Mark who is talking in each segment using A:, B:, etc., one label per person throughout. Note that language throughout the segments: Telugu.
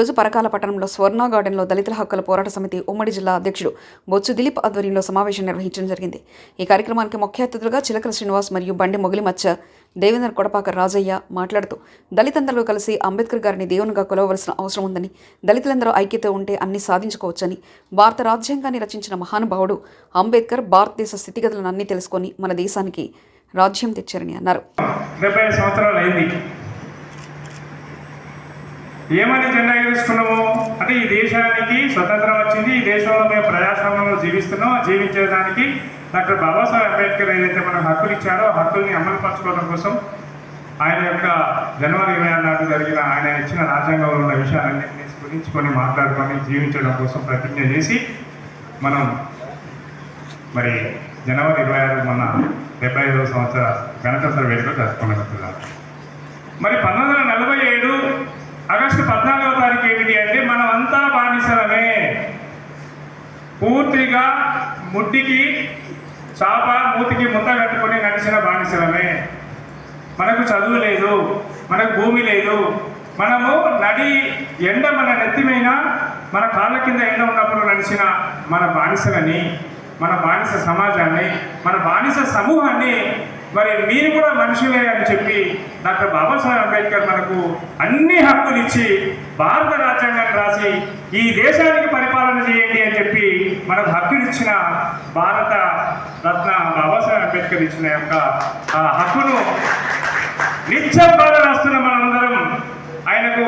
A: రోజు పరకాల పట్టణంలో స్వర్ణ గార్డెన్లో దళితుల హక్కుల పోరాట సమితి ఉమ్మడి జిల్లా అధ్యక్షుడు బొత్సు దిలీప్ ఆధ్వర్యంలో సమావేశం నిర్వహించడం జరిగింది. ఈ కార్యక్రమానికి ముఖ్య అతిథులుగా చిలకల శ్రీనివాస్ మరియు బండి మొగిలి మచ్చ దేవేంద్ర కొడపాక రాజయ్య మాట్లాడుతూ దళితందరూ కలిసి అంబేద్కర్ గారిని దేవునిగా కొలవలసిన అవసరం ఉందని దళితులందరూ ఐక్యత ఉంటే అన్ని సాధించుకోవచ్చని భారత రాజ్యాంగాన్ని రచించిన మహానుభావుడు అంబేద్కర్ భారతదేశ స్థితిగతులను అన్ని తెలుసుకొని మన దేశానికి రాజ్యం తెచ్చారని అన్నారు.
B: సంవత్సరాలు అయింది. ఏమని జెండా ఎగురుస్తున్నాము అంటే ఈ దేశానికి స్వతంత్రం వచ్చింది ఈ దేశంలో మేము ప్రజాస్వామ్యంలో జీవిస్తున్నాం జీవించేదానికి డాక్టర్ బాబాసాహెబ్ అంబేద్కర్ ఏదైతే మనకు హక్కులు ఇచ్చారో హక్కుల్ని అమలు పరచుకోవడం కోసం ఆయన యొక్క జనవరి ఇరవై ఆరు నాటి జరిగిన ఆయన ఇచ్చిన రాజ్యాంగంలో ఉన్న విషయాలన్నింటినీ స్ఫురించుకొని మాట్లాడుకొని జీవించడం కోసం ప్రతిజ్ఞ చేసి మనం మరి జనవరి ఇరవై ఆరు మొన్న డెబ్బై ఐదవ సంవత్సర గణతంత్ర వేడుకలు జరుపుకున్నట్టున్నారు మరి పంతొమ్మిది వందల నలభై ఏడు ఆగస్టు పద్నాలుగవ తారీఖు ఏమిటి అంటే మనం అంతా బానిసలమే. పూర్తిగా ముట్టికి చాప మూతికి ముద్ద కట్టుకొని నడిచిన బానిసలమే. మనకు చదువు లేదు మనకు భూమి లేదు. మనము నడి ఎండ మన నెత్తిమైన మన కాళ్ళ కింద ఎండ ఉన్నప్పుడు నడిచిన మన బానిసలని మన బానిస సమాజాన్ని మన బానిస సమూహాన్ని మరి మీరు కూడా మనుషులే అని చెప్పి డాక్టర్ బాబాసాహెబ్ అంబేద్కర్ మనకు అన్ని హక్కులు ఇచ్చి భారత రాజ్యాంగాన్ని రాసి ఈ దేశానికి పరిపాలన చేయండి అని చెప్పి మనకు హక్కులు ఇచ్చిన భారత రత్న బాబాసాహెబ్ అంబేద్కర్ ఇచ్చిన యొక్క ఆ హక్కును నిత్యం బాధ రాస్తున్న మనందరం ఆయనకు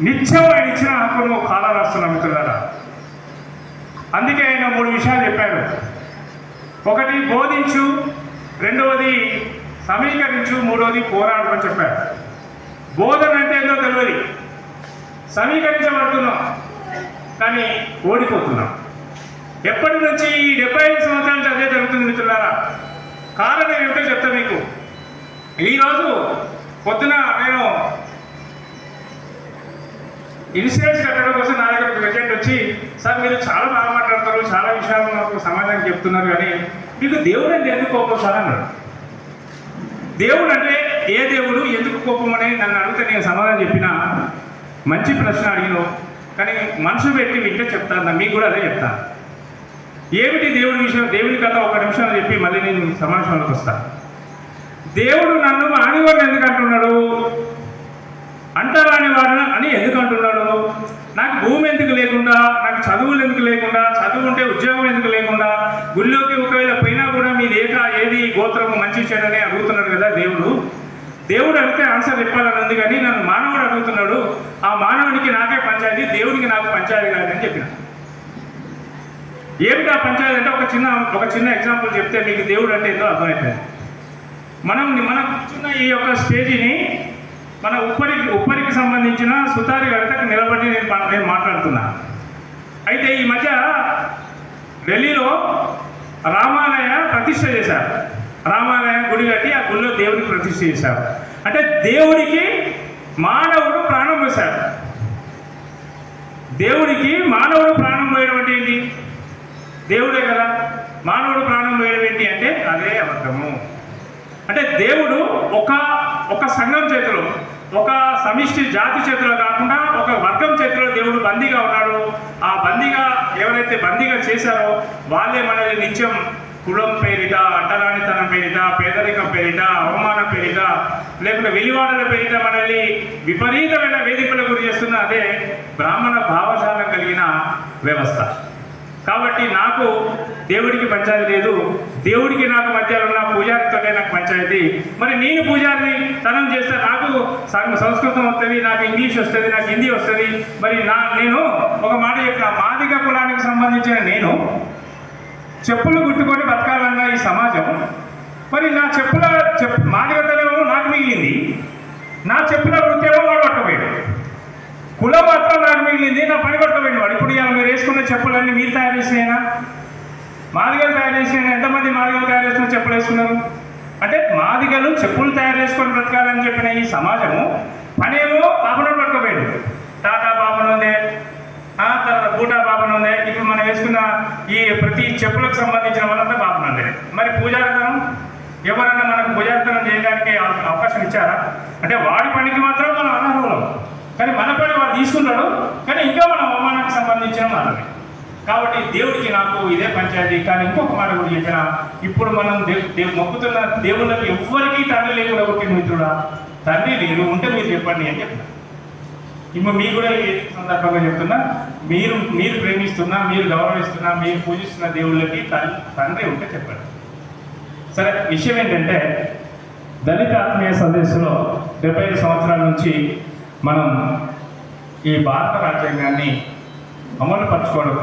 B: నిత్యం ఆయన ఇచ్చిన హక్కును కాల రాస్తున్నాం మిత్రులారా. అందుకే ఆయన మూడు విషయాలు చెప్పారు. ఒకటి బోధించు రెండవది సమీకరించు మూడవది పోరాడమని అని చెప్పారు. బోధన అంటే ఏందో తెలియదు. సమీకరించబడుతున్నాం కానీ ఓడిపోతున్నాం. ఎప్పటి నుంచి ఈ డెబ్బై ఐదు సంవత్సరాల నుంచి అదే జరుగుతుంది మిత్రులారా? కారణం ఏమిటో చెప్తా మీకు. ఈరోజు పొద్దున నేను ఇన్సూరెన్స్ కట్టడం కోసం నా దగ్గర ప్రెసిడెంట్ వచ్చి సార్ మీరు చాలా బాగా మాట్లాడతారు చాలా విషయాలు మాకు సమాధానం చెప్తున్నారు కానీ నీకు దేవుడు అంటే ఎందుకు కోపం సార్ అన్నాడు. దేవుడు అంటే ఏ దేవుడు ఎందుకు కోపం అని నన్ను అడిగితే నేను సమాధానం చెప్పిన? మంచి ప్రశ్న అడిగినావు కానీ మనసు పెట్టి వింటే చెప్తాను మీకు కూడా అదే చెప్తాను ఏమిటి దేవుడి విషయం? దేవుని కథ ఒక నిమిషం చెప్పి మళ్ళీ నేను సమావేశంలోకి వస్తాను దేవుడు నన్ను ఆనివాడిని ఎందుకు అంటున్నాడు? అంటరాని వాడు అని ఎందుకు అంటున్నాడు? నాకు భూమి ఎందుకు లేకుండా నాకు చదువులు ఎందుకు లేకుండా చదువు ఉంటే ఉద్యోగం ఎందుకు లేకుండా గుళ్ళోకి ఒకవేళ పోయినా కూడా మీది ఏక ఏది గోత్రము మంచి చెడని అడుగుతున్నాడు కదా దేవుడు. దేవుడు అడిగితే ఆన్సర్ చెప్పాలని ఉంది కానీ నన్ను మానవుడు అడుగుతున్నాడు. ఆ మానవునికి నాకే పంచాయతీ దేవుడికి నాకు పంచాయతీ కాదని చెప్పిన. ఏమిటి ఆ పంచాయతీ అంటే ఒక చిన్న ఒక చిన్న ఎగ్జాంపుల్ చెప్తే మీకు దేవుడు అంటే ఏదో అర్థమవుతుంది మనం మనం కూర్చున్న ఈ యొక్క స్టేజీని మన ఉప్పరికి ఉప్పరికి సంబంధించిన సుతారి గడతకు నిలబడి నేను నేను మాట్లాడుతున్నా. అయితే ఈ మధ్య ఢిల్లీలో రామాలయ ప్రతిష్ట చేశారు. రామాలయం గుడి కట్టి ఆ గుడిలో దేవుడికి ప్రతిష్ఠ చేశారు. అంటే దేవుడికి మానవుడు ప్రాణం పోశారు దేవుడికి మానవుడు ప్రాణం పోయడం అంటే ఏంటి? దేవుడే కదా. మానవుడు ప్రాణం పోయడం ఏంటి అంటే అదే అబద్ధము. అంటే దేవుడు ఒక ఒక సంఘం చేతిలో ఒక సమిష్టి జాతి చేతిలో కాకుండా ఒక వర్గం చేతిలో దేవుడు బందీగా ఉన్నాడు. ఆ బందీగా ఎవరైతే బందీగా చేశారో వాళ్ళే మనల్ని నిత్యం కులం పేరిట అట్టరానితనం పేరిట పేదరికం పేరిట అవమానం పేరిట లేకుంటే వెలివాడల పేరిట మనల్ని విపరీతమైన వేధింపుల గురి చేస్తున్న అదే బ్రాహ్మణ భావజాలం కలిగిన వ్యవస్థ. కాబట్టి నాకు దేవుడికి పంచాయతీ లేదు దేవుడికి నాకు మధ్యలో ఉన్న పూజారితోనే నాకు పంచాయతీ. మరి నేను పూజారిని తనం చేస్తే నాకు సంస్కృతం వస్తుంది నాకు ఇంగ్లీష్ వస్తుంది నాకు హిందీ వస్తుంది. మరి నా నేను ఒక మాట యొక్క మాదిక కులానికి సంబంధించిన నేను చెప్పులు గుట్టుకొని బతకాలన్న ఈ సమాజం. మరి నా చెప్పుల చెప్ మాదిగతనేమో నాకు మిగిలింది. నా చెప్పుల వృత్తేమో వాడు పట్టబోయాడు కులం మాత్రం నాకు మిగిలింది నా పని పట్టబోయింది వాడు. ఇప్పుడు ఇవాళ మీరు వేసుకున్న చెప్పులన్నీ మీరు తయారు చేసినాయినా? మాదిగలు తయారు చేసిన ఎంతమంది మాదిగలు తయారు చేసిన చెప్పులు వేసుకున్నారు? అంటే మాదిగలు చెప్పులు తయారు చేసుకొని బ్రతకాలని చెప్పిన ఈ సమాజము పనేమో పాపను పట్టుకోపోయాడు తాత పాపను ఉందే తర్వాత బూటా పాపను ఉంది ఇప్పుడు మనం వేసుకున్న ఈ ప్రతి చెప్పులకు సంబంధించిన వాళ్ళంతా పాపను ఉంది మరి పూజారితనం? ఎవరన్నా మనకు పూజారితనం చేయడానికి అవకాశం ఇచ్చారా? అంటే వాడి పనికి మాత్రం మనం అనర్హులం. కానీ మన పని వాడు తీసుకున్నాడు కానీ ఇంకా మనం అవమానానికి సంబంధించిన మాత్రమే కాబట్టి దేవుడికి నాకు ఇదే పంచాయతీ. కానీ ఇంకొక మాట కూడా చెప్పిన ఇప్పుడు మనం దేవ్ మొక్కుతున్న దేవుళ్ళకి ఎవ్వరికీ తండ్రి లేకుండా ఒకటి మిత్రుడా? తండ్రి లేరు ఉంటే మీరు చెప్పండి అని చెప్తున్నా ఇప్పుడు మీరు కూడా సందర్భంగా చెప్తున్నా మీరు మీరు ప్రేమిస్తున్నా మీరు గౌరవిస్తున్నా మీరు పూజిస్తున్న దేవుళ్ళకి తన్- తండ్రి ఉంటే చెప్పండి. సరే విషయం ఏంటంటే దళిత ఆత్మీయ సందేశంలో డెబ్బై ఐదు సంవత్సరాల నుంచి మనం ఈ భారత రాజ్యాంగాన్ని అమలు పరచుకోవడం